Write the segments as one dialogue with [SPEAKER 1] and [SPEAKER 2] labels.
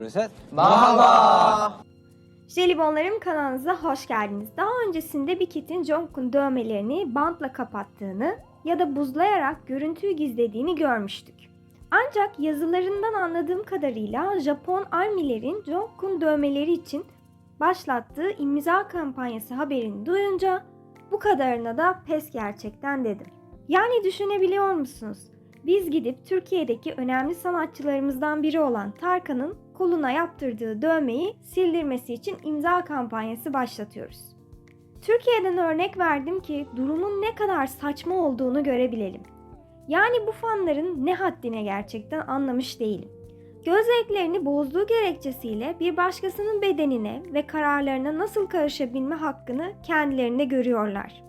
[SPEAKER 1] Reset.
[SPEAKER 2] Merhaba.
[SPEAKER 3] Jelibonlarım kanalınıza hoş geldiniz. Daha öncesinde bir kitin Jungkook'un dövmelerini bantla kapattığını ya da buzlayarak görüntüyü gizlediğini görmüştük. Ancak yazılarından anladığım kadarıyla Japon armilerin Jungkook'un dövmeleri için başlattığı imza kampanyası haberini duyunca bu kadarına da pes gerçekten dedim. Yani düşünebiliyor musunuz? Biz gidip Türkiye'deki önemli sanatçılarımızdan biri olan Tarkan'ın koluna yaptırdığı dövmeyi sildirmesi için imza kampanyası başlatıyoruz. Türkiye'den örnek verdim ki durumun ne kadar saçma olduğunu görebilelim. Yani bu fanların ne haddine gerçekten anlamış değilim. Göz zevklerini bozduğu gerekçesiyle bir başkasının bedenine ve kararlarına nasıl karışabilme hakkını kendilerinde görüyorlar.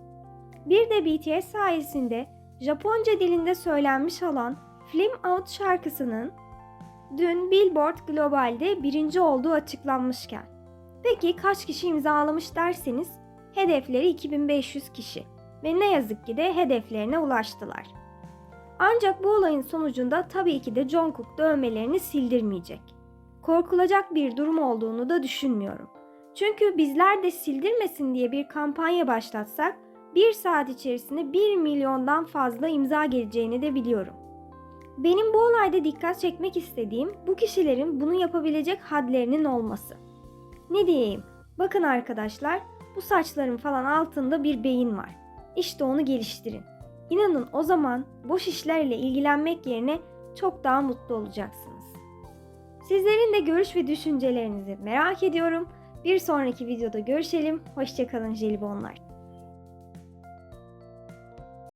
[SPEAKER 3] Bir de BTS sayesinde Japonca dilinde söylenmiş olan Flim Out şarkısının dün Billboard Global'de birinci olduğu açıklanmışken. Peki kaç kişi imzalamış derseniz hedefleri 2500 kişi ve ne yazık ki de hedeflerine ulaştılar. Ancak bu olayın sonucunda tabii ki de Jungkook dövmelerini sildirmeyecek. Korkulacak bir durum olduğunu da düşünmüyorum. Çünkü bizler de sildirmesin diye bir kampanya başlatsak bir saat içerisinde 1 milyondan fazla imza geleceğini de biliyorum. Benim bu olayda dikkat çekmek istediğim bu kişilerin bunu yapabilecek hadlerinin olması. Ne diyeyim? Bakın arkadaşlar, bu saçların falan altında bir beyin var. İşte onu geliştirin. İnanın o zaman boş işlerle ilgilenmek yerine çok daha mutlu olacaksınız. Sizlerin de görüş ve düşüncelerinizi merak ediyorum. Bir sonraki videoda görüşelim. Hoşçakalın jelibonlar.